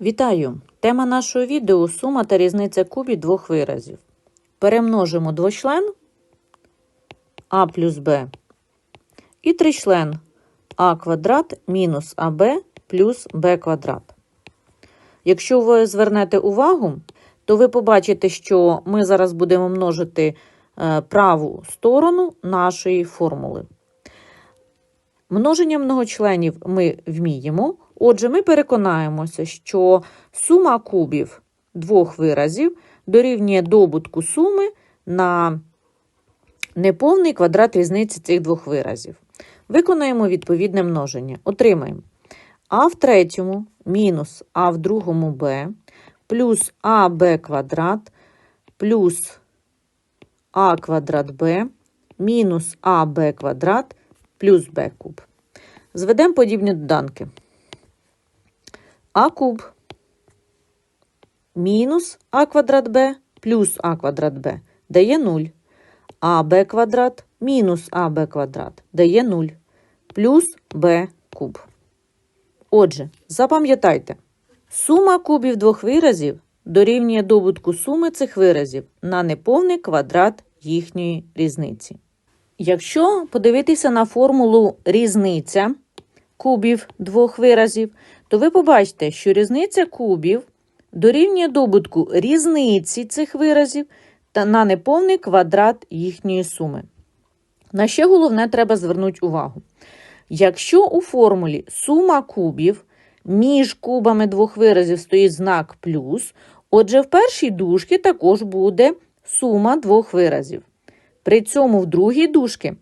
Вітаю! Тема нашого відео сума та різниця кубів двох виразів. Перемножимо двочлен а плюс b і тричлен а квадрат мінус аб плюс b квадрат. Якщо ви звернете увагу, то ви побачите, що ми зараз будемо множити е, праву сторону нашої формули. Множення многочленів ми вміємо. Отже, ми переконаємося, що сума кубів двох виразів дорівнює добутку суми на неповний квадрат різниці цих двох виразів. Виконаємо відповідне множення. Отримаємо а в третьому мінус а в другому b плюс аб квадрат плюс а квадрат b мінус аб квадрат плюс b куб. Зведемо подібні доданки. А куб мінус а квадрат b плюс а квадрат b дає 0. А b квадрат мінус АБ квадрат дає 0. Плюс b куб. Отже, запам'ятайте, сума кубів двох виразів дорівнює добутку суми цих виразів на неповний квадрат їхньої різниці. Якщо подивитися на формулу різниця кубів двох виразів, то ви побачите, що різниця кубів дорівнює добутку різниці цих виразів та на неповний квадрат їхньої суми. На ще головне треба звернути увагу. Якщо у формулі сума кубів між кубами двох виразів стоїть знак плюс, отже, в першій дужці також буде сума двох виразів. При цьому в другій дужці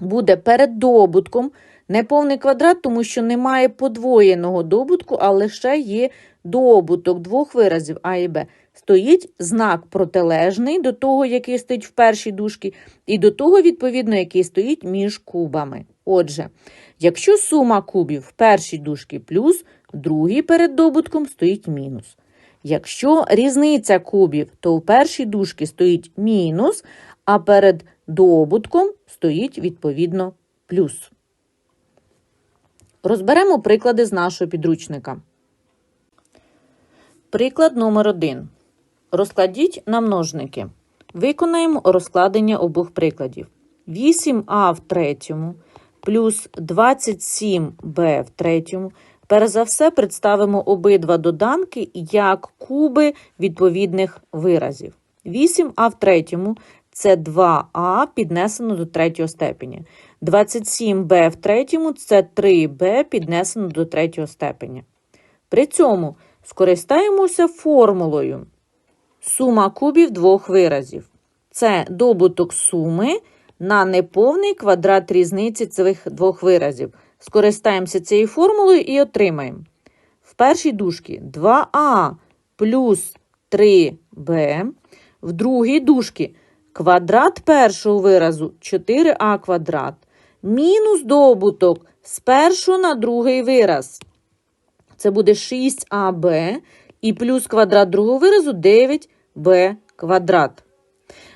буде перед добутком неповний квадрат, тому що немає подвоєного добутку, а лише є добуток двох виразів А і Б. Стоїть знак протилежний до того, який стоїть в першій дужці, і до того, відповідно, який стоїть між кубами. Отже, якщо сума кубів в першій дужці плюс, в другій перед добутком стоїть мінус. Якщо різниця кубів, то в першій дужці стоїть мінус, а перед добутком стоїть відповідно плюс. Розберемо приклади з нашого підручника. Приклад номер 1. Розкладіть на множники. Виконаємо розкладення обох прикладів. 8а в третьому плюс 27b в третьому. Перш за все представимо обидва доданки як куби відповідних виразів. 8а в третьому це 2а піднесено до третього степеня. 27b в третьому це 3b піднесено до третього степеня. При цьому скористаємося формулою сума кубів двох виразів. Це добуток суми на неповний квадрат різниці цих двох виразів. Скористаємося цією формулою і отримаємо. В першій дужці 2а плюс 3b, в другій дужці квадрат першого виразу 4а квадрат, мінус добуток з першого на другий вираз. Це буде 6аб і плюс квадрат другого виразу 9b квадрат.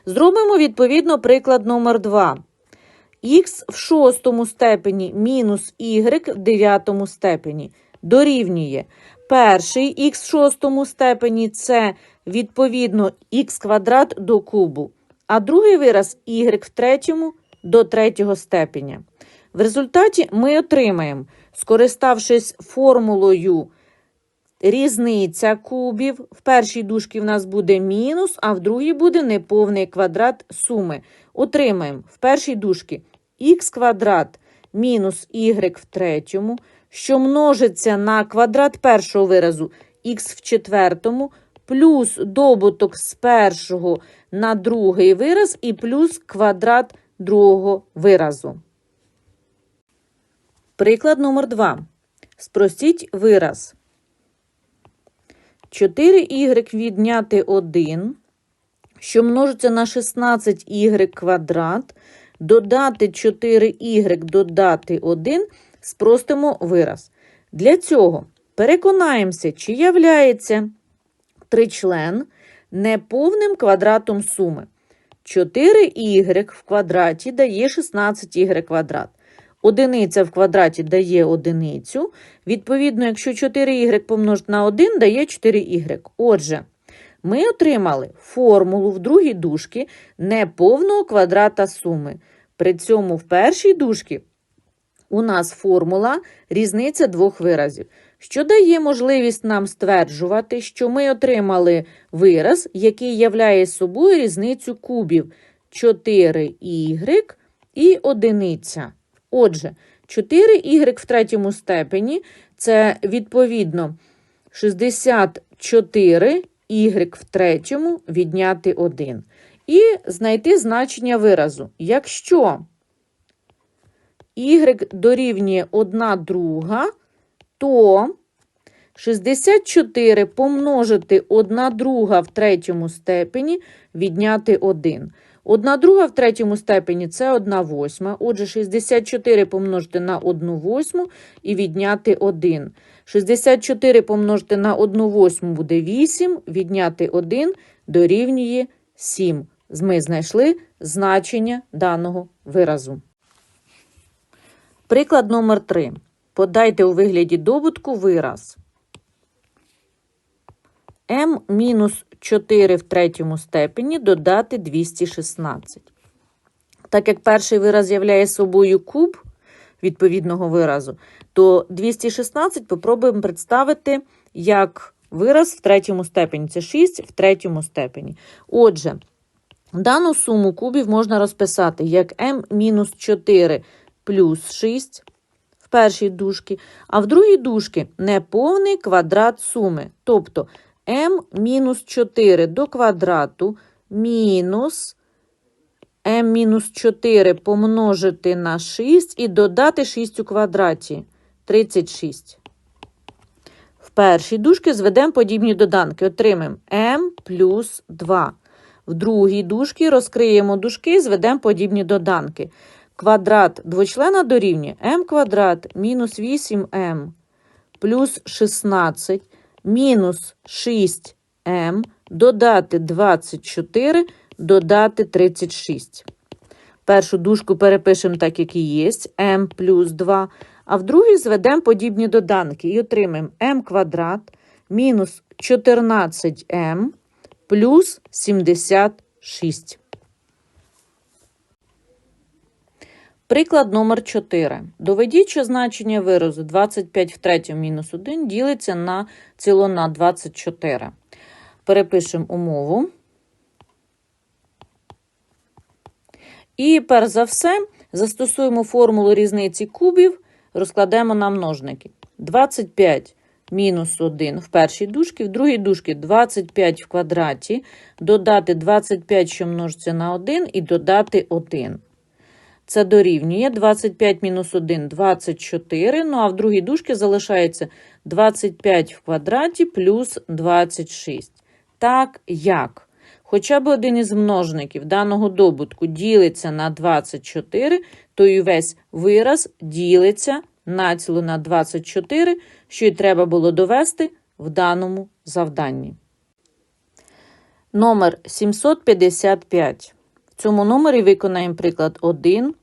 Зробимо відповідно приклад номер 2. Х в шостому степені мінус y в дев'ятому степені дорівнює перший х в шостому степені це відповідно х квадрат до кубу, а другий вираз y в третьому до третього степеня. В результаті ми отримаємо, скориставшись формулою різниця кубів, в першій дужці в нас буде мінус, а в другій буде неповний квадрат суми. Отримаємо в першій дужці х квадрат мінус y в третьому, що множиться на квадрат першого виразу х в четвертому, плюс добуток з першого на другий вираз і плюс квадрат другого виразу. Приклад номер 2. Спростіть вираз. 4y відняти 1, що множиться на 16y квадрат, додати 4y, додати 1, спростимо вираз. Для цього переконаємося, чи являється тричлен неповним квадратом суми. 4y в квадраті дає 16y квадрат. одиниця в квадраті дає одиницю. Відповідно, якщо 4y помножити на 1, дає 4y. Отже, ми отримали формулу в другій дужці неповного квадрата суми. При цьому в першій дужці у нас формула різниця двох виразів, що дає можливість нам стверджувати, що ми отримали вираз, який являє собою різницю кубів 4y і одиниця. Отже, 4y в третьому степені це відповідно 64 y в третьому відняти 1. І знайти значення виразу. Якщо y дорівнює 1 друга, то 64 помножити 1 друга в третьому степені відняти 1. 1 друга в третьому степені це 1 восьма. Отже, 64 помножити на 1 восьму і відняти 1. 64 помножити на 1 восьму буде 8, відняти 1 дорівнює 7. Ми знайшли значення даного виразу. Приклад номер 3. Подайте у вигляді добутку вираз. m мінус 4 в третьому степені додати 216. Так як перший вираз являє собою куб відповідного виразу, то 216 попробуємо представити як вираз в третьому степені. Це 6 в третьому степені. Отже, дану суму кубів можна розписати як m мінус 4 плюс 6 в першій дужці, а в другій дужці неповний квадрат суми. Тобто m мінус 4 до квадрату мінус m мінус 4 помножити на 6 і додати 6 у квадраті 36. В першій дужці зведемо подібні доданки. Отримаємо m плюс 2. В другій дужці розкриємо дужки і зведемо подібні доданки. Квадрат двочлена дорівнює m квадрат мінус 8m плюс 16 мінус 6m додати 24, додати 36. Першу дужку перепишемо так, як і є, m плюс 2, а в другій зведемо подібні доданки і отримаємо m квадрат мінус 14m плюс 76. Приклад номер 4. Доведіть, що значення виразу 25 в третьому мінус 1 ділиться на ціло на 24. Перепишемо умову. І перш за все застосуємо формулу різниці кубів, розкладемо на множники. 25 мінус 1 в першій дужці, в другій дужці 25 в квадраті, додати 25, що множиться на 1, і додати 1. Це дорівнює 25 мінус 1 – 24, ну а в другій дужці залишається 25 в квадраті плюс 26. Так як? Хоча б один із множників даного добутку ділиться на 24, то і весь вираз ділиться націло на 24, що й треба було довести в даному завданні. Номер 755. В цьому номері виконаємо приклад 1,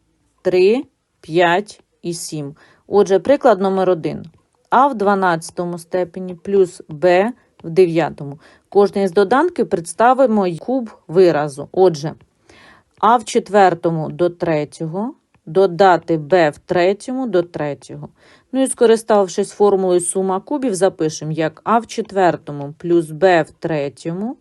3, 5 і 7. Отже, приклад номер 1. А в 12 степені плюс Б в 9. Кожний з доданків представимо куб виразу. Отже, А в четвертому до третього, додати Б в третьому до третього. Ну і скориставшись формулою сума кубів, запишемо як А в четвертому плюс Б в третьому,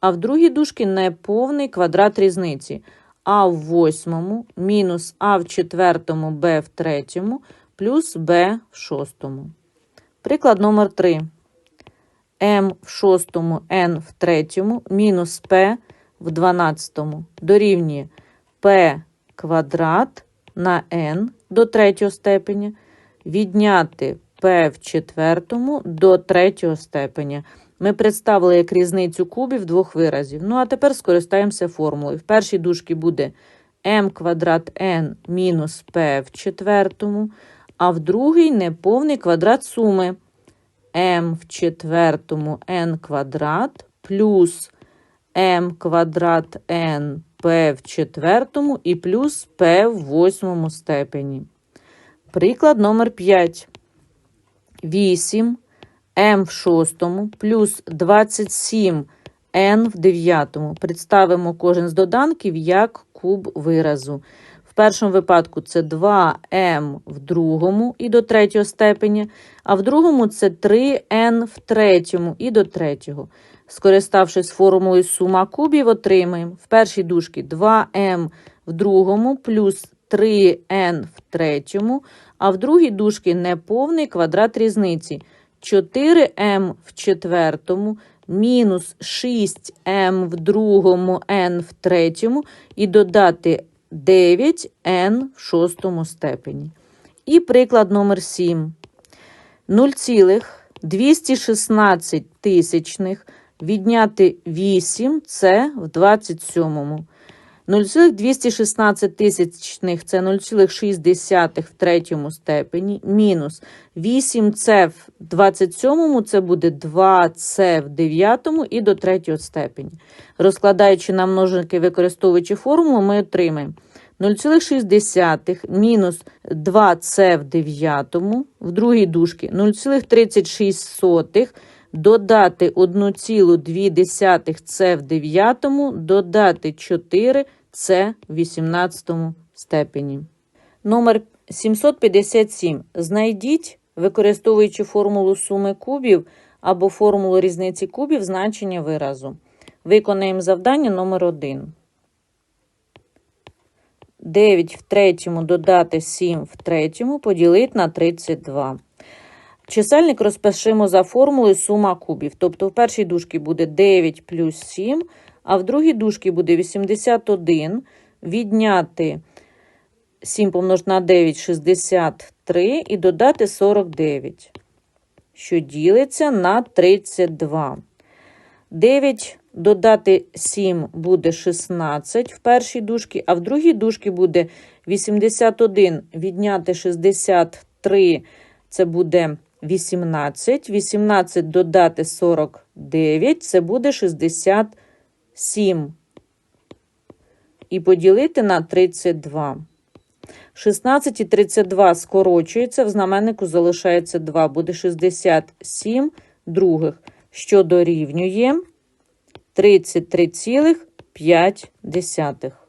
а в другій дужці неповний квадрат різниці. А в восьмому мінус А в четвертому Б в третьому плюс Б в шостому. Приклад номер 3. М в шостому, Н в третьому, мінус П в дванадцятому. Дорівнює П квадрат на Н до третього степеня, відняти П в четвертому до третього степеня. Ми представили як різницю кубів двох виразів. Ну, а тепер скористаємося формулою. В першій дужці буде m квадрат n мінус p в четвертому, а в другій неповний квадрат суми m в четвертому n квадрат плюс m квадрат n p в четвертому і плюс p в восьмому степені. Приклад номер 5. 8 m в шостому плюс 27 n в дев'ятому. Представимо кожен з доданків як куб виразу. В першому випадку це 2m в другому і до третього степеня, а в другому це 3n в третьому і до третього. Скориставшись формулою сума кубів, отримаємо в першій дужці 2m в другому плюс 3n в третьому, а в другій дужці неповний квадрат різниці. 4m в четвертому мінус 6m в другому n в третьому і додати 9n в шостому степені. І приклад номер 7. 0,216 тисячних відняти 8 це в 27. 0,216 тисячних це 0,6 в третьому степені, мінус 8c в 27 це буде 2c в 9 і до третього степені. Розкладаючи на множники, використовуючи формулу, ми отримаємо 0,6 мінус 2c в 9, в другій дужці 0,36 додати 1,2 це в 9, додати 4 це в 18 степені. Номер 757. Знайдіть, використовуючи формулу суми кубів або формулу різниці кубів, значення виразу. Виконаємо завдання номер 1. 9 в третьому додати 7 в третьому поділити на 32. Чисельник розпишемо за формулою сума кубів. Тобто в першій дужці буде 9 плюс 7, а в другій дужці буде 81. Відняти 7 помножити на 9 63 і додати 49, що ділиться на 32. 9 додати 7 буде 16 в першій дужці, а в другій дужці буде 81 відняти 63, це буде 18. 18 додати 49, це буде 67. І поділити на 32. 16 і 32 скорочується, в знаменнику залишається 2, буде 67 других, що дорівнює 33,5.